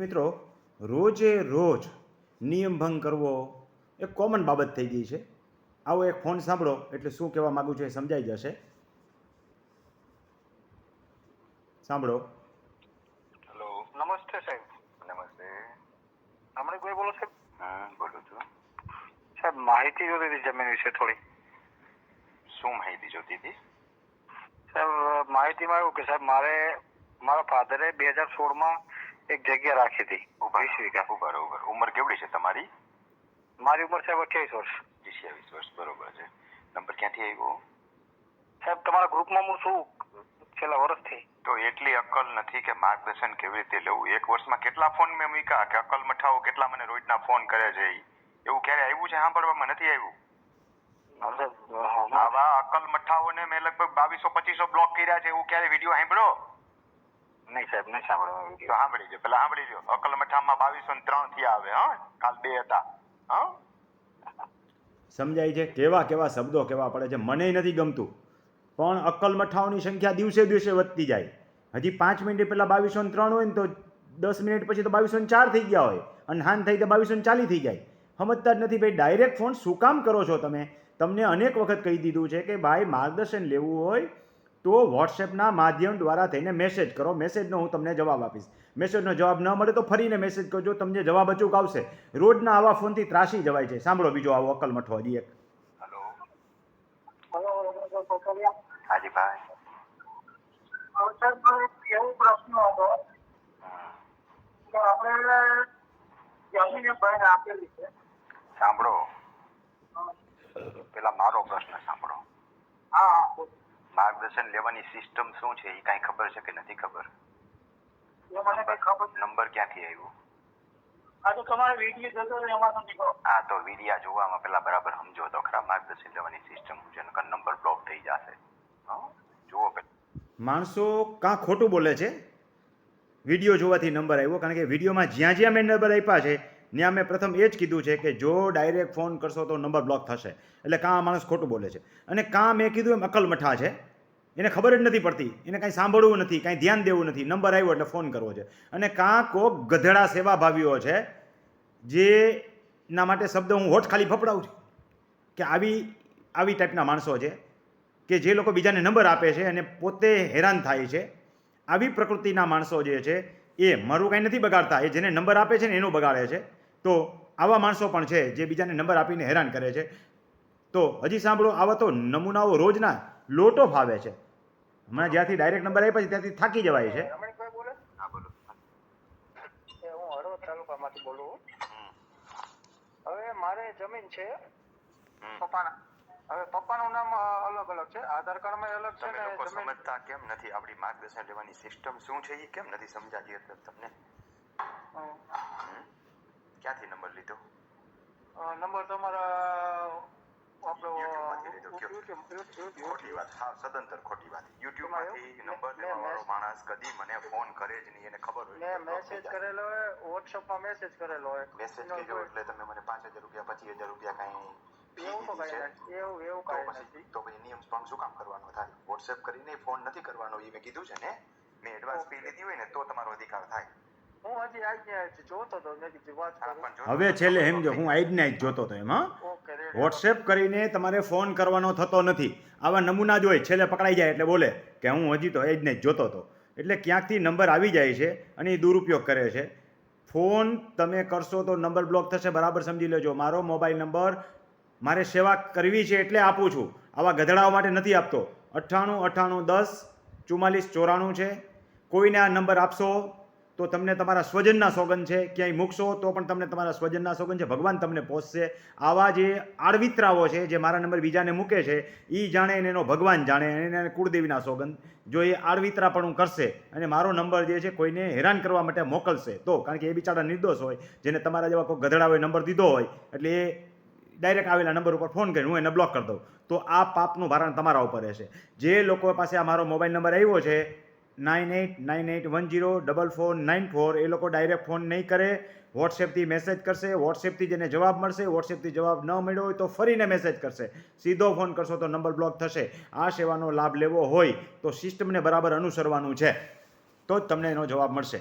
મિત્રો રોજે રોજ નિયમ ભંગ કરવો એ કોમન બાબત થઈ ગઈ છે. આવો એક ફોન સાંભળો એટલે શું કહેવા માગું છું એ સમજાઈ જશે. સાંભળો. હેલો નમસ્તે સાહેબ. નમસ્તે. હમણાં કોઈ બોલો સાહેબ. હા બોલું છું. સાહેબ માહિતી જોતી હતી જમીન વિશે થોડી. શું માહિતી જોતી હતી? સાહેબ માહિતીમાં એવું કે સાહેબ મારે મારા ફાધરે બે હજાર સોળમાં એક જગ્યા રાખી હતી. વીસ વીઘા બરોબર ઉંમર કેવડી છે તમારી? મારી ઉંમર સાહેબ અઠ્યાવીસ વર્ષ. અઠ્યાવીસ વર્ષ બરોબર છે. નંબર ક્યાંથી આવ્યો? સાહેબ તમારા ગ્રુપમાં હું છું. છેલ્લા વર્ષથી. તો એટલી અક્કલ નથી કે માર્ગદર્શન કેવી રીતે લેવું? એક વર્ષમાં કેટલા ફોન મેં મૂક્યા કે અક્કલ મઠાઓ કેટલા મને રોજના ફોન કરે છે એવું ક્યારે આવ્યું છે? સાંભળવામાં નથી આવ્યું. આવા અક્કલ મઠાઓને મેં લગભગ બાવીસો પચીસો બ્લોક કર્યા છે. એવું ક્યારે વીડિયો સાંભળો નહીં સાહેબ, નહીં વીડિયો સાંભળી લો પેલા સાંભળી લો અકલ મઠામાં બાવીસો ને ત્રણ થયા આવે, હા? કાલ બે હતા. સમજાય છે? કેવા કેવા શબ્દો કેવા પડે છે? મને નથી ગમતું. પણ અક્કલ મઠાઓની સંખ્યા દિવસે દિવસે વધતી જાય. હજી પાંચ મિનિટ પહેલાં બાવીસો ને ત્રણ હોય ને તો દસ મિનિટ પછી તો બાવીસો ને ચાર થઈ ગયા હોય. અને હાન થઈ તો બાવીસો ને ચાલી થઈ જાય. સમજતા જ નથી ભાઈ ડાયરેક્ટ ફોન શું કામ કરો છો તમે? તમને અનેક વખત કહી દીધું છે કે ભાઈ, માર્ગદર્શન લેવું હોય તો વોટ્સએપના માધ્યમ દ્વારા થઈને મેસેજ કરો. મેસેજનો હું તમને જવાબ આપીશ. મેસેજનો જવાબ ન મળે તો ફરીને મેસેજ કરજો. તમને જવાબ અચૂક આવશે. રોજના આવા ફોનથી ત્રાસી જવાય છે. સાંભળો બીજો આવો અકલ મઠો હજી એક. સાંભળો. પેલા મારો પ્રશ્ન સાંભળો. હા. માર્ગદર્શન લેવાની સિસ્ટમ શું છે એ કાંઈ ખબર છે કે નથી ખબર? મને ખબર નંબર ક્યાંથી આવ્યો? આ તો તમારે વીડિયો જતો એમાં નથી ખબર તો વિડિયા જોવામાં પેલા બરાબર સમજો. તો ખરા માર્ગદર્શન લેવાની સિસ્ટમ છે નકર નંબર બ્લોક થઈ જશે. હં? જુઓ માણસો કાં ખોટું બોલે છે? વીડિયો જોવાથી નંબર આવ્યો કારણ કે વિડીયોમાં જ્યાં જ્યાં મેં નંબર આપ્યા છે ત્યાં મેં પ્રથમ એ જ કીધું છે કે જો ડાયરેક્ટ ફોન કરશો તો નંબર બ્લોક થશે. એટલે કાં માણસ ખોટું બોલે છે. અને કાં મેં કીધું એમ અકલ મઠા છે. એને ખબર જ નથી પડતી. એને કાંઈ સાંભળવું નથી, કાંઈ ધ્યાન દેવું નથી. નંબર આવ્યો એટલે ફોન કરવો છે. અને કાં કોક ગધેડા સેવાભાવીઓ છે, જે ના માટે શબ્દ હું હોઠ ખાલી ફફડાવું છું. કે આવી આવી ટાઈપના માણસો છે, કે જે લોકો બીજાને નંબર આપે છે અને પોતે હેરાન થાય છે. આવી પ્રકૃતિના માણસો જે છે, એ મારું કાંઈ નથી બગાડતા. એ જેને નંબર આપે છે ને એનું બગાડે છે. તો આવા માણસો પણ છે જે બીજાને નંબર આપીને હેરાન કરે છે. તો હજી સાંભળો આવા તો નમૂનાઓ રોજના લોટો ફાવે છે. હમણાં જ્યાંથી ડાયરેક્ટ નંબર આપ્યા છે ત્યાંથી થાકી જવાય છે. રમણીક ભાઈ બોલે? હા બોલો. હું હળવદ તાલુકામાંથી બોલું હમ. હવે મારે જમીન છે. પપ્પાના. હવે પપ્પાનું નામ અલગ અલગ છે. આધાર કાર્ડમાં અલગ છે ને લોકો જમીન સમજતા કેમ નથી આપણી માર્ગદર્શન લેવાની સિસ્ટમ શું છે એ કેમ નથી સમજાતી તમને? ક્યાંથી નંબર લીધો? નંબર તમારા આપણો YouTubeમાંથી લીધો, કયો? YouTube- YouTube- ખોટી વાત હા સદંતર ખોટી વાત. યુટ્યુબમાંથી નંબર મેં- લેવા વાળો મેં- માણસ કદી મને ફોન કરે જ નહીં એને ખબર હોય મેં મેસેજ કરેલો હોય મેસેજ કરેલો હોય. મેસેજ કર્યો એટલે તમે મને પાંચ હજાર રૂપિયા પચીસ હજાર રૂપિયા કાંઈ તો પછી તો પછી નિયમ ભંગ શું કામ કરવાનો થાય? વોટ્સએપ કરીને ફોન નથી કરવાનો એ મેં કીધું છે ને? મેં એડવાન્સ ફી લીધી હોય ને તો તમારો અધિકાર થાય. હવે છેલ્લે સમજો હું આજના જ જોતો હતો એમ વોટ્સએપ કરીને તમારે ફોન કરવાનો થતો નથી. આવા નમૂના જ હોય છેલ્લે પકડાઈ જાય એટલે બોલે કે હું હજી તો આજને જ જ જોતો હતો. એટલે ક્યાંકથી નંબર આવી જાય છે અને એ દુરુપયોગ કરે છે. ફોન તમે કરશો તો નંબર બ્લોક થશે બરાબર સમજી લેજો. મારો મોબાઈલ નંબર મારે સેવા કરવી છે એટલે આપું છું. આવા ગધડાઓ માટે નથી આપતો. અઠ્ઠાણું અઠ્ઠાણું દસ ચુમ્માલીસ ચોરાણું છે. કોઈને આ નંબર આપશો? તો તમને તમારા સ્વજનના સોગન છે, ક્યાંય મૂકશો તો પણ તમને તમારા સ્વજનના સોગન છે, ભગવાન તમને પહોંચશે આવા જે આડવિતરાઓ છે, જે મારા નંબર બીજાને મૂકે છે એ જાણે અને એનો ભગવાન જાણે એને કુળદેવીના સોગન જો એ આડવિતરા પણ હું કરશે અને મારો નંબર જે છે કોઈને હેરાન કરવા માટે મોકલશે, તો કારણ કે એ બિચારા નિર્દોષ હોય, જેને તમારા જેવા કોઈ ગધડાઓએ નંબર દીધો હોય, એટલે એ ડાયરેક્ટ આવેલા નંબર ઉપર ફોન કરીને હું એને બ્લોક કરી દઉં. તો આ પાપનું ભારણ તમારા ઉપર રહેશે. જે લોકો પાસે આ મારો મોબાઈલ નંબર આવ્યો છે nine eight nine eight one zero double four nine four એ લોકો ડાયરેક્ટ ફોન નહીં કરે. વોટ્સએપથી મેસેજ કરશે. વોટ્સએપથી જેને જવાબ મળશે વોટ્સએપથી જવાબ ન મળ્યો હોય તો ફરીને મેસેજ કરશે. સીધો ફોન કરશો તો નંબર બ્લોક થશે. આ સેવાનો લાભ લેવો હોય તો સિસ્ટમને બરાબર અનુસરવાનું છે. તો જ તમને એનો જવાબ મળશે.